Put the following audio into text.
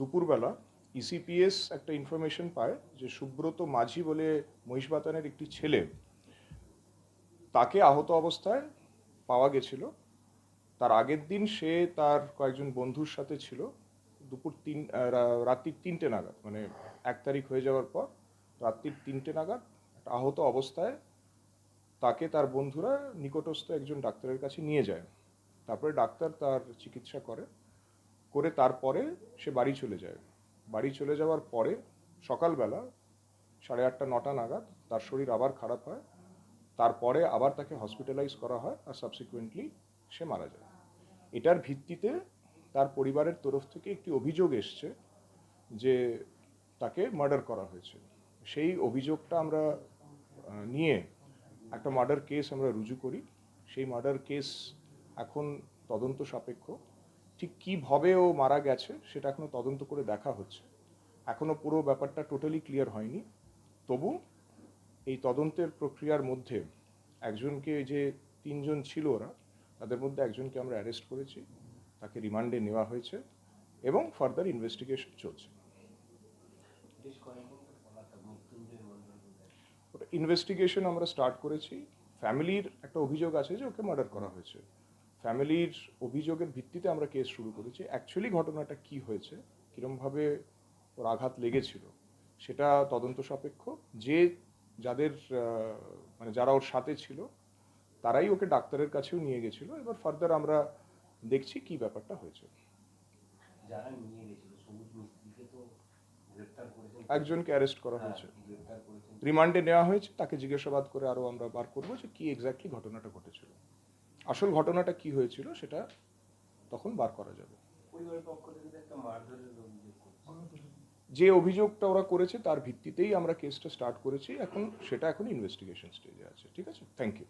দুপুরবেলা ইসিপিএস একটা ইনফরমেশন পায় যে সুব্রত মাঝি বলে মহিষবাতানের একটি ছেলে তাকে আহত অবস্থায় পাওয়া গেছিল। তার আগের দিন সে তার কয়েকজন বন্ধুর সাথে ছিল। দুপুর তিন রাত্রির তিনটে নাগাদ মানে এক তারিখ হয়ে যাওয়ার পর রাত্রির তিনটে নাগাদ একটা আহত অবস্থায় তাকে তার বন্ধুরা নিকটস্থ একজন ডাক্তারের কাছে নিয়ে যায়। তারপরে ডাক্তার তার চিকিৎসা করে। করে তারপরে সে বাড়ি চলে যায়। বাড়ি চলে যাওয়ার পরে সকালবেলা সাড়ে আটটা, নটা নাগাদ তার শরীর আবার খারাপ হয়। তারপরে আবার তাকে হসপিটালাইজ করা হয় আর সাবসিকুয়েন্টলি সে মারা যায়। এটার ভিত্তিতে তার পরিবারের তরফ থেকে একটি অভিযোগ এসছে যে তাকে মার্ডার করা হয়েছে। সেই অভিযোগটা আমরা নিয়ে একটা মার্ডার কেস আমরা রুজু করি। সেই মার্ডার কেস এখন তদন্ত সাপেক্ষ। ঠিক কীভাবে ও মারা গেছে সেটা এখনও তদন্ত করে দেখা হচ্ছে। এখনও পুরো ব্যাপারটা টোটালি ক্লিয়ার হয়নি। তবু এই তদন্তের প্রক্রিয়ার মধ্যে একজনকে যে তিনজন ছিল ওরা তাদের মধ্যে একজনকে আমরা অ্যারেস্ট করেছি তাকে রিমান্ডে নেওয়া হয়েছে এবং ফার্দার ইনভেস্টিগেশন চলছে। ইনভেস্টিগেশন আমরা স্টার্ট করেছি। ফ্যামিলির একটা অভিযোগ আছে যে ওকে মার্ডার করা হয়েছে। ফ্যামিলির অভিযোগের ভিত্তিতে আমরা কেস শুরু করেছি। অ্যাকচুয়ালি ঘটনাটা কি হয়েছে? কীরমভাবে ওর আঘাত লেগেছিল? সেটা তদন্ত সাপেক্ষ। যে যাদের মানে যারা ওর সাথে ছিল তারাই ওকে ডাক্তারের কাছেও নিয়ে গেছিল। এবার ফার্দার আমরা দেখছি কি ব্যাপারটা হয়েছে। একজনকে অ্যারেস্ট করা হ্যাঁ, হয়েছে। রিমান্ডে নেওয়া হয়েছে। তাকে জিজ্ঞাসাবাদ করে আরও আমরা বার করব যে কি এক্স্যাক্টলি ঘটনাটা ঘটেছিল। আসল ঘটনাটা কি হয়েছিল সেটা তখন বার করা যাবে। যে অভিযোগটা ওরা করেছে তার ভিত্তিতেই আমরা কেসটা স্টার্ট করেছি। এখন সেটা এখন ইনভেস্টিগেশন স্টেজে আছে ঠিক আছে? Thank you